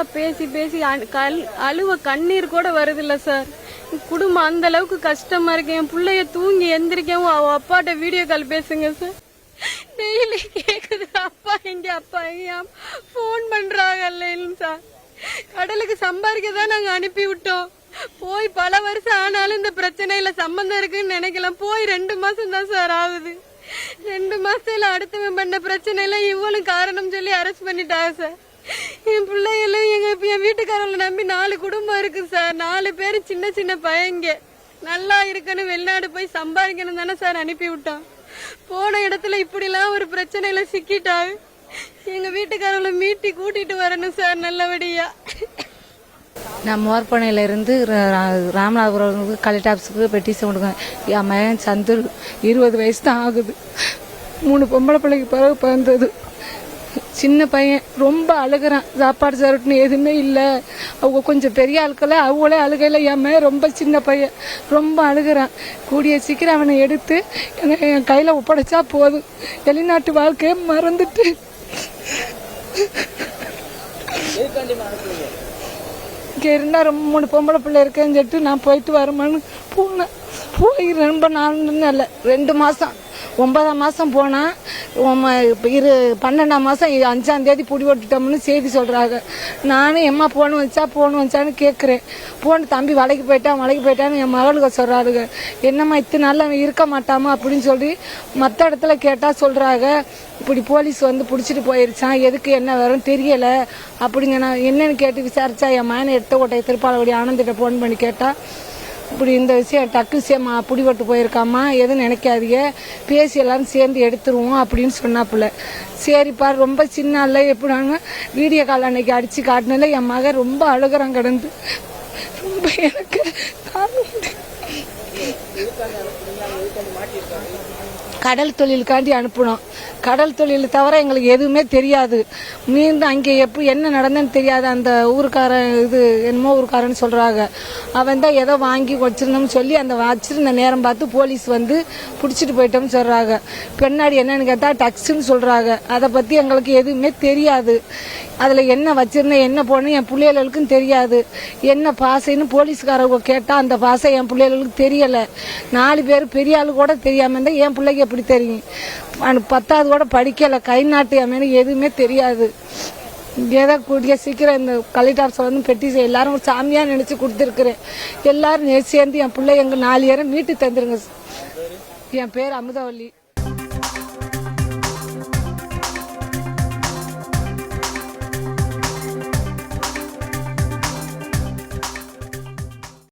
பேசி பேசி அ- கல் அழுவ கண்ணீர் கூட வருதில்ல சார் குடும்பம் அந்த அளவுக்கு கஷ்டமா இருக்கு. என் பிள்ளைய தூங்கி எந்திரிக்கவும் அவ அப்பாட்ட வீடியோ கால் பேசுங்க சார் டெய்லி கேக்குது. அப்பா எங்க அப்பா? எங்க ஃபோன் இல்லைன்னு சார் கடலுக்கு சம்பாதிக்க தான் நாங்க அனுப்பி விட்டோம். போய் பல வருஷம் ஆனாலும் இந்த பிரச்சனையில சம்பந்தம் இருக்குன்னு நினைக்கலாம். போய் ரெண்டு மாசம் தான் சார் ஆகுது. ரெண்டு மாசத்துல அடுத்தவன் பண்ண பிரச்சனையில இவளும் காரணம் சொல்லி அரெஸ்ட் பண்ணிட்டாங்க சார் என் பிள்ளைகளும் எங்க என் வீட்டுக்காரங்களை நம்பி நாலு குடும்பம் இருக்கு சார். நாலு பேர் சின்ன சின்ன பையங்க. நல்லா இருக்கணும் வெளிநாடு போய் சம்பாதிக்கணும் தானே சார் அனுப்பி விட்டான் போன இடத்துல இப்படிலாம் ஒரு பிரச்சனையில சிக்கிட்டாங்க எங்க வீட்டுக்காரங்களை மீட்டி கூட்டிட்டு வரணும் சார் நல்லபடியா. நான் மோர்பனையில இருந்து ர- ராமநாதபுரம் கலெக்டர் ஆஃபீஸுக்கு பெட்டிஷன் கொடுக்கேன் என் மகன் சந்துரு இருபது வயசு தான் ஆகுது. மூணு பொம்பளை பிள்ளைக்கு பிறகு பிறந்தது. சின்ன பையன் ரொம்ப அழுகுறான். சாப்பாடு சரட்டுன்னு எதுவுமே இல்லை. அவங்க கொஞ்சம் பெரிய ஆட்களை அவங்களே அழுகையில் என் ரொம்ப சின்ன பையன். ரொம்ப அழுகுறான். கூடிய சீக்கிரம் அவனை எடுத்து என் கையில் ஒப்படைச்சா போதும். வெளிநாட்டு வாழ்க்கையை மறந்துட்டு. இங்கே இருந்தால் ரொம்ப மூணு பொம்பளை பிள்ளை இருக்கேன்னு சொல்லிட்டு நான் போயிட்டு வரமான்னு போனேன். போய் ரொம்ப நாள் இல்லை ரெண்டு மாதம் ஒன்பதாம் மாதம் போனால் இரு பன்னெண்டாம் மாதம் அஞ்சாம் தேதி புடி ஓட்டுட்டோம்னு செய்தி சொல்கிறாங்க நானும் எம்மா போன் வச்சா போன் வச்சான்னு கேட்குறேன் போன் தம்பி வலைக்கு போயிட்டான் வலைக்கு போயிட்டான்னு என் மகளுக்கு சொல்கிறாளுங்க என்னம்மா இத்தனை நாள் அவன் இருக்க மாட்டாமா அப்படின்னு சொல்லி மற்ற இடத்துல கேட்டால் சொல்கிறாங்க இப்படி போலீஸ் வந்து பிடிச்சிட்டு போயிருச்சான் எதுக்கு என்ன வரும் தெரியலை. அப்படிங்க நான் என்னன்னு கேட்டு விசாரிச்சா என் மகனை எடுத்த கோட்டை திருப்பாலவடி ஆனந்திட்ட ஃபோன் பண்ணி கேட்டால் இப்படி இந்த விஷயம் டக்கு சேமா பிடிபட்டு போயிருக்காமா எதுவும் நினைக்காதீங்க. பேசி எல்லாரும் சேர்ந்து எடுத்துருவோம் அப்படின்னு சொன்னாப்புல. சரிப்பா ரொம்ப சின்ன எப்படி எப்படினாங்க வீடியோ கால் அன்னைக்கு அடிச்சு காட்டினால என் மகன் ரொம்ப அழுகுறான் கிடந்து. ரொம்ப எனக்கு தாங்க முடியும் கடல் தொழிலுக்காண்டி அனுப்பினோம். கடல் தொழில் தவிர எங்களுக்கு எதுவுமே தெரியாது. மீண்டும் அங்கே எப்படி என்ன நடந்ததுன்னு தெரியாது அந்த ஊருக்காரன் இது என்னமோ ஊருக்காரன்னு சொல்கிறாங்க அவன் தான் ஏதோ வாங்கி வச்சிருந்தோம்னு சொல்லி அந்த வச்சிருந்த நேரம் பார்த்து போலீஸ் வந்து பிடிச்சிட்டு போயிட்டோம்னு சொல்கிறாங்க பின்னாடி என்னன்னு கேட்டால் டக்ஸுன்னு சொல்கிறாங்க அதை பற்றி எங்களுக்கு எதுவுமே தெரியாது. அதில் என்ன வச்சிருந்தேன் என்ன போடணும் என் பிள்ளைகளுக்கும் தெரியாது. என்ன பாசைன்னு போலீஸ்காரங்க கேட்டால் அந்த பாசை என் பிள்ளைகளுக்கு தெரியலை. நாலு பேர் பெரிய ஆளு கூட தெரியாமல் இருந்தால் என் பிள்ளைக்கு எப்படி தெரியும்? பத்தாவது கூட படிக்கலை. கை நாட்டு அம்மனு எதுவுமே தெரியாது. ஏதோ கூடிய சீக்கிரம் இந்த கலெக்டர் ஆஃபீஸில் வந்து செய்ய. எல்லாரும் ஒரு சாமியாக நினச்சி கொடுத்துருக்குறேன். எல்லாரும் நே- சேர்ந்து என் பிள்ளை எங்கள் நாலு ஏரம் மீட்டு தந்துருங்க. என் பேர் அமுதவல்லி.